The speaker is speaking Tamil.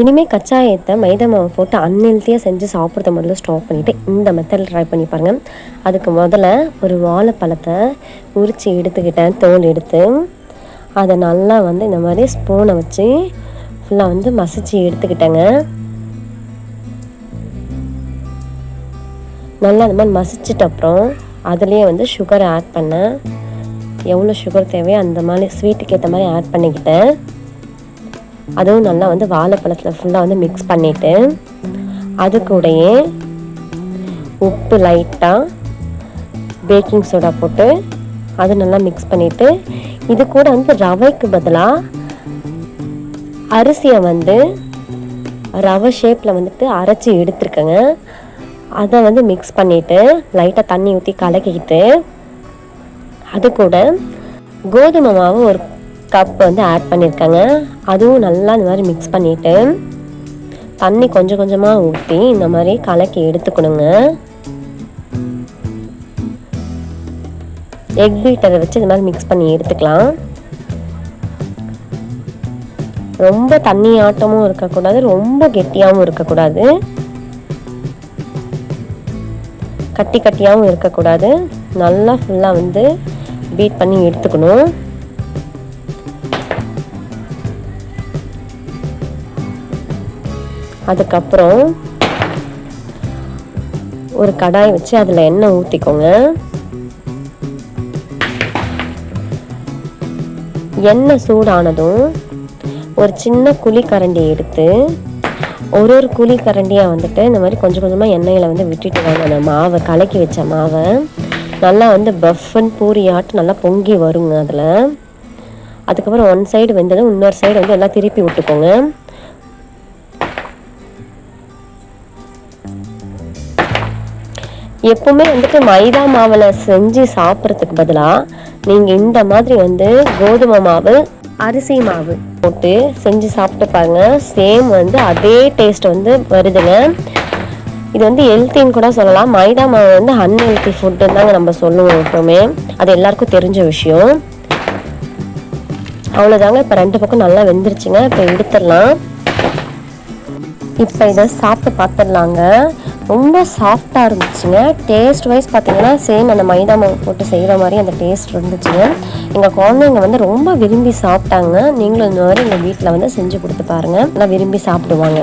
இனிமேல் கச்சாயத்தை மைதா மாவு போட்டு அன்ஹெல்த்தியாக செஞ்சு சாப்பிட்றத முதல்ல ஸ்டாப் பண்ணிவிட்டு இந்த மெத்தடில் ட்ரை பண்ணி பாருங்கள் அதுக்கு முதல்ல ஒரு வாழைப்பழத்தை உரித்து எடுத்துக்கிட்டேன் தோல் எடுத்து. அதை நல்லா வந்து இந்த மாதிரி ஸ்பூனை வச்சு ஃபுல்லாக வந்து மசிச்சு எடுத்துக்கிட்டேங்க. நல்லா அந்த மாதிரி மசிச்சிட்ட அப்புறம் அதுலேயே வந்து சுகரை ஆட் பண்ணேன். எவ்வளோ சுகர் தேவையோ அந்த மாதிரி ஸ்வீட்டுக்கு ஏற்ற மாதிரி ஆட் பண்ணிக்கிட்டேன். அதுவும் நல்லா வந்து வாழைப்பழத்தில் ஃபுல்லாக வந்து மிக்ஸ் பண்ணிவிட்டு அது கூடயே உப்பு லைட்டாக பேக்கிங் சோடா போட்டு அது நல்லா மிக்ஸ் பண்ணிவிட்டு இது கூட வந்து ரவைக்கு பதிலாக அரிசியை வந்து ரவை ஷேப்பில் வந்துட்டு அரைச்சி எடுத்துருக்கேங்க. அதை வந்து மிக்ஸ் பண்ணிவிட்டு லைட்டாக தண்ணி ஊற்றி கலக்கிக்கிட்டு அது கூட கோதுமை மாவு ஒரு கப் வந்து ஆட் பண்ணியிருக்கேங்க அதுவும் நல்லா இந்த மாதிரி மிக்ஸ் பண்ணிவிட்டு தண்ணி கொஞ்சம் கொஞ்சமாக ஊற்றி இந்த மாதிரி கலக்கி எடுத்துக்கணுங்க. எக் பீட்டரை வச்சு இந்த மாதிரி மிக்ஸ் பண்ணி எடுத்துக்கலாம். ரொம்ப தண்ணி ஆட்டமும் இருக்கக்கூடாது ரொம்ப கெட்டியாகவும் இருக்கக்கூடாது. கட்டி கட்டியாகவும் இருக்கக்கூடாது. நல்லா ஃபுல்லாக வந்து பீட் பண்ணி எடுத்துக்கணும். அதுக்கப்புறம் ஒரு கடாய் வச்சு அதில் எண்ணெய் ஊற்றிக்கோங்க எண்ணெய் சூடானதும் ஒரு சின்ன குழி கரண்டி எடுத்து ஒரு ஒரு குழி கரண்டியாக வந்துட்டு இந்த மாதிரி கொஞ்சம் கொஞ்சமாக எண்ணெயில் வந்து விட்டுட்டு வாங்க. அந்த மாவை கலக்கி வச்ச மாவை நல்லா வந்து பஃபன் பூரியாட்டு நல்லா பொங்கி வருங்க அதில். அதுக்கப்புறம் ஒன் சைடு வெந்ததும் இன்னொரு சைடு வந்து எல்லாம் திருப்பி விட்டுக்கோங்க. எப்பவுமே வந்துட்டு மைதா மாவில் செஞ்சு சாப்பிட்றதுக்கு பதிலாக நீங்கள் இந்த மாதிரி வந்து கோதுமை மாவு அரிசி மாவு போட்டு செஞ்சு சாப்பிட்டு பாருங்க. சேம் வந்து அதே டேஸ்ட் வந்து வருதுங்க. இது வந்து ஹெல்த்தின்னு கூட சொல்லலாம். மைதா மாவு வந்து அன்ஹெல்த்தி ஃபுட்டுன்னு தாங்க நம்ம சொல்லுவோம் எப்பவுமே. அது எல்லாருக்கும் தெரிஞ்ச விஷயம். அவ்வளோதாங்க இப்போ ரெண்டு பக்கம் நல்லா வெந்துருச்சுங்க. இப்போ எடுத்துடலாம். இப்போ இதை சாப்பிட்டு பார்த்துடலாங்க ரொம்ப சாஃப்டாக இருந்துச்சுங்க. டேஸ்ட் வைஸ் பார்த்தீங்கன்னா சேம் அந்த மைதா மாவு போட்டு செய்கிற மாதிரி அந்த டேஸ்ட் இருந்துச்சுங்க. எங்கள் குழந்தைங்க வந்து ரொம்ப விரும்பி சாப்பிட்டாங்க. நீங்களும் இந்த மாதிரி எங்கள் வீட்டில் வந்து செஞ்சு கொடுத்து பாருங்கள் நல்லா விரும்பி சாப்பிடுவாங்க.